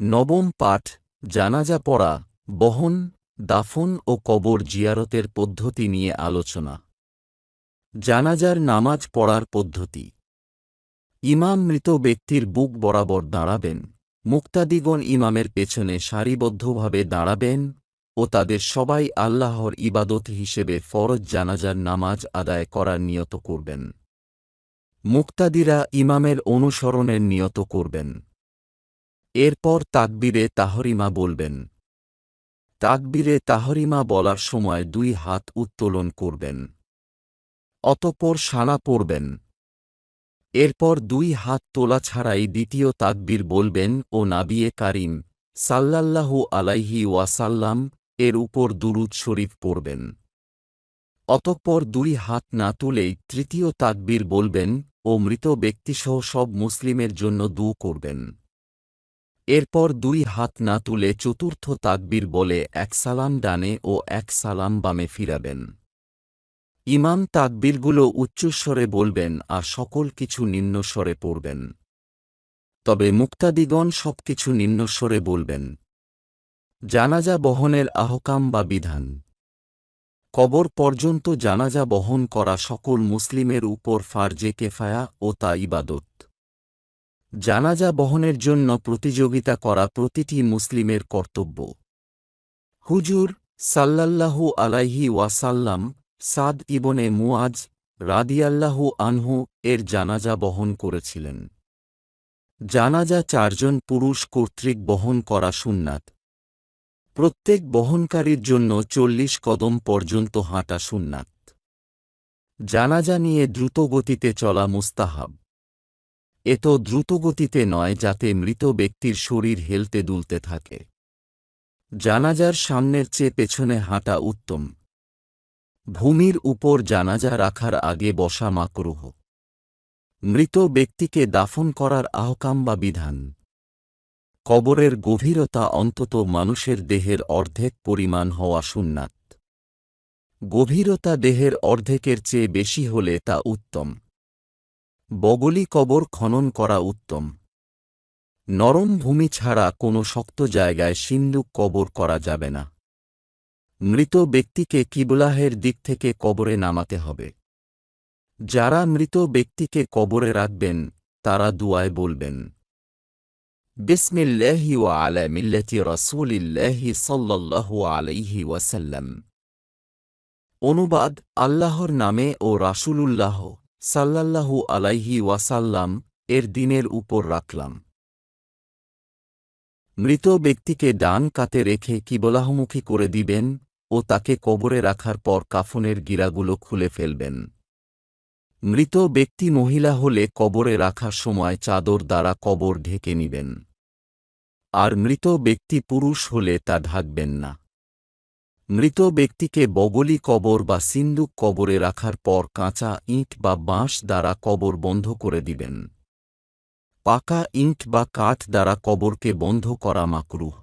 নবম পাঠ, জানাজা পড়া, বহন, দাফন ও কবর জিয়ারতের পদ্ধতি নিয়ে আলোচনা। জানাজার নামাজ পড়ার পদ্ধতি। ইমাম মৃত ব্যক্তির বুক বরাবর দাঁড়াবেন, মুক্তাদিগণ ইমামের পেছনে সারিবদ্ধভাবে দাঁড়াবেন ও তাদের সবাই আল্লাহর ইবাদত হিসেবে ফরজ জানাজার নামাজ আদায় করার নিয়ত করবেন। মুক্তাদিরা ইমামের অনুসরণের নিয়ত করবেন। এরপর তাকবীরে তাহরিমা বলবেন। তাকবীরে তাহরিমা বলার সময় দুই হাত উত্তোলন করবেন। অতঃপর সানা পড়বেন। এরপর দুই হাত তোলা ছাড়াই দ্বিতীয় তাকবীর বলবেন, ও নাবিয়ে কারিম, সাল্লাল্লাহু আলাইহি ওয়াসাল্লাম, এর উপর দুরুদ শরীফ পড়বেন। অতঃপর দুই হাত না তুলেই তৃতীয় তাকবীর বলবেন, ও মৃত ব্যক্তিসহ সব মুসলিমের জন্য দু করবেন। এরপর দুই হাত না তুলে চতুর্থ তাকবীর বলে এক সালাম ডানে ও এক সালাম বামে ফিরাবেন। ইমাম তাকবীরগুলো উচ্চস্বরে বলবেন আর সকল কিছু নিম্নস্বরে পড়বেন। তবে মুক্তাদিগণ সবকিছু নিম্নস্বরে বলবেন। জানাজা বহনের আহকাম বা বিধান। কবর পর্যন্ত জানাজা বহন করা সকল মুসলিমের উপর ফার্জে কেফায়া ও তা ইবাদত। জানাজা বহনের জন্য প্রতিযোগিতা করা প্রতিটি মুসলিমের কর্তব্য। হুজুর সাল্লাল্লাহু আলাইহি ওয়াসাল্লাম সাদ ইবনে মুআজ রাদিয়াল্লাহু আনহু এর জানাজা বহন করেছিলেন। জানাজা চারজন পুরুষ কর্তৃক বহন করা সুন্নাত। প্রত্যেক বহনকারীর জন্য চল্লিশ কদম পর্যন্ত হাঁটা সুন্নাত। জানাজা নিয়ে দ্রুতগতিতে চলা মুস্তাহাব। এত দ্রুতগতিতে নয় যাতে মৃত ব্যক্তির শরীর হেলতে দুলতে থাকে। জানাজার সামনের চেয়ে পেছনে হাঁটা উত্তম। ভূমির উপর জানাজা রাখার আগে বসা মাকরুহ। মৃত ব্যক্তিকে দাফন করার আহকাম বা বিধান। কবরের গভীরতা অন্তত মানুষের দেহের অর্ধেক পরিমাণ হওয়া সুন্নাত। গভীরতা দেহের অর্ধেকের চেয়ে বেশি হলে তা উত্তম। বগলি কবর খনন করা উত্তম। নরম ভূমি ছাড়া কোনো শক্ত জায়গায় সিন্দুক কবর করা যাবে না। মৃত ব্যক্তিকে কিবলাহের দিক থেকে কবরে নামাতে হবে। যারা মৃত ব্যক্তিকে কবরে রাখবেন, তারা দুয়ায় বলবেন, বিসমিল্লাহি ওয়া আলা মিল্লাতি রাসূলিল্লাহি সাল্লাল্লাহু আলাইহি ওয়াসাল্লাম। অনুবাদ আল্লাহর নামে ও রাসূলুল্লাহ সাল্লাল্লাহু আলাইহি ওয়াসাল্লাম এর দিনের উপর রাখলাম। মৃত ব্যক্তিকে ডান কাতে রেখে কিবলাহমুখী করে দিবেন ও তাকে কবরে রাখার পর কাফনের গিরাগুলো খুলে ফেলবেন। মৃত ব্যক্তি মহিলা হলে কবরে রাখার সময় চাদর দ্বারা কবর ঢেকে নিবেন। আর মৃত ব্যক্তি পুরুষ হলে তা ঢাকবেন না। মৃত ব্যক্তিকে বগলি কবর বা সিন্দুক কবরে রাখার পর কাঁচা ইঁট বা বাঁশ দ্বারা কবর বন্ধ করে দিবেন। পাকা ইঁট বা কাঠ দ্বারা কবরকে বন্ধ করা মাকরুহ।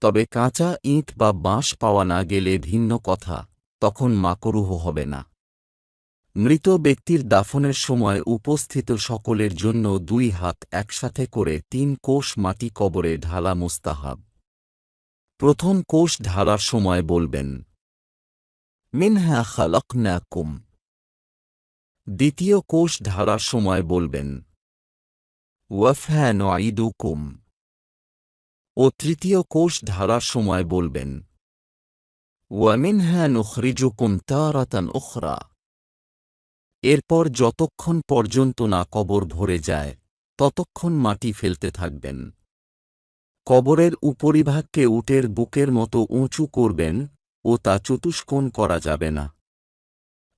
তবে কাঁচা ইঁট বা বাঁশ পাওয়া না গেলে ভিন্ন কথা, তখন মাকরুহ হবে না। মৃত ব্যক্তির দাফনের সময় উপস্থিত সকলের জন্য দুই হাত একসাথে করে তিন কোষ মাটি কবরে ঢালা মুস্তাহাব। প্রথম কোষ ঢালার সময় বলবেন। মিনহা খালকনাকুম। দ্বিতীয় কোষ ঢালার সময় বলবেন। ওয়াফহা নঈদুকুম। ও তৃতীয় কোষ ঢালার সময় বলবেন। ওয়ামিনহা নুখরিজুকুম তারাতান উখরা। এরপর যতক্ষণ পর্যন্ত না কবর ভরে যায়, ততক্ষণ মাটি ফেলতে থাকবেন। কবরের উপরিভাগকে উটের বুকের মতো উঁচু করবেন ও তা চতুষ্কোণ করা যাবে না।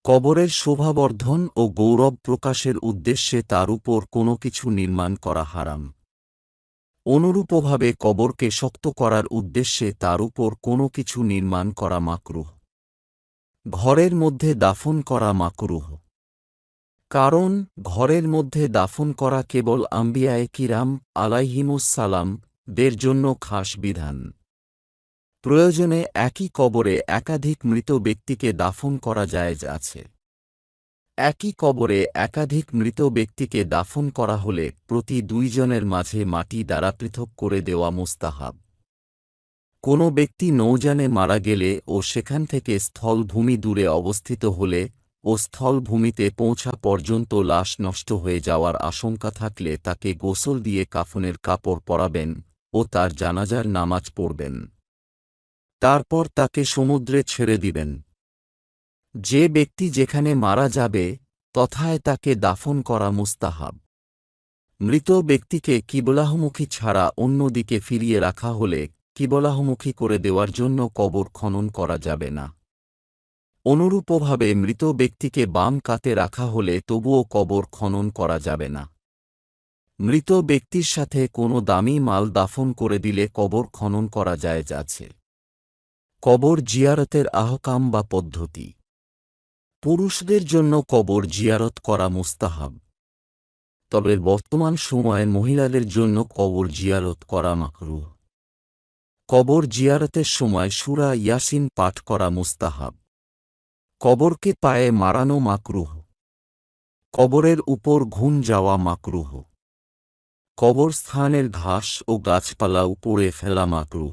কবরের শোভাবর্ধন ও গৌরব প্রকাশের উদ্দেশ্যে তার উপর কোনো কিছু নির্মাণ করা হারাম। অনুরূপভাবে কবরকে শক্ত করার উদ্দেশ্যে তার উপর কোনো কিছু নির্মাণ করা মাকরুহ। ঘরের মধ্যে দাফন করা মাকরুহ। কারণ, ঘরের মধ্যে দাফন করা কেবল আম্বিয়ায় কিরাম আলাইহিমুসালাম দের জন্য খাস বিধান। প্রয়োজনে একই কবরে একাধিক মৃত ব্যক্তিকে দাফন করা জায়েজ আছে। একই কবরে একাধিক মৃত ব্যক্তিকে দাফন করা হলে প্রতি দুইজনের মাঝে মাটি দ্বারা পৃথক করে দেওয়া মুস্তাহাব। কোনো ব্যক্তি নৌযানে মারা গেলে ও সেখান থেকে স্থলভূমি দূরে অবস্থিত হলে ও স্থলভূমিতে পৌঁছা পর্যন্ত লাশ নষ্ট হয়ে যাওয়ার আশঙ্কা থাকলে তাকে গোসল দিয়ে কাফনের কাপড় পরাবেন ও তার জানাজার নামাজ পড়বেন। তারপর তাকে সমুদ্রে ছেড়ে দিবেন। যে ব্যক্তি যেখানে মারা যাবে, তথায় তাকে দাফন করা মুস্তাহাব। মৃত ব্যক্তিকে কিবলাহমুখী ছাড়া অন্য দিকে ফিরিয়ে রাখা হলে কিবলাহমুখী করে দেওয়ার জন্য কবর খনন করা যাবে না। অনুরূপভাবে মৃত ব্যক্তিকে বাম কাতে রাখা হলে তবুও কবর খনন করা যাবে না। মৃত ব্যক্তির সাথে কোনো দামি মাল দাফন করে দিলে কবর খনন করা যায় আছে। কবর জিয়ারতের আহকাম বা পদ্ধতি। পুরুষদের জন্য কবর জিয়ারত করা মুস্তাহাব। তবে বর্তমান সময়ে মহিলাদের জন্য কবর জিয়ারত করা মাকরুহ। কবর জিয়ারতের সময় সুরা ইয়াসিন পাঠ করা মুস্তাহাব। কবরকে পায়ে মারানো মাকরুহ। কবরের উপর ঘুম যাওয়া মাকরুহ। কবর স্থানের ঘাস ও গাছপালা উপড়ে ফেলা মাকরুহ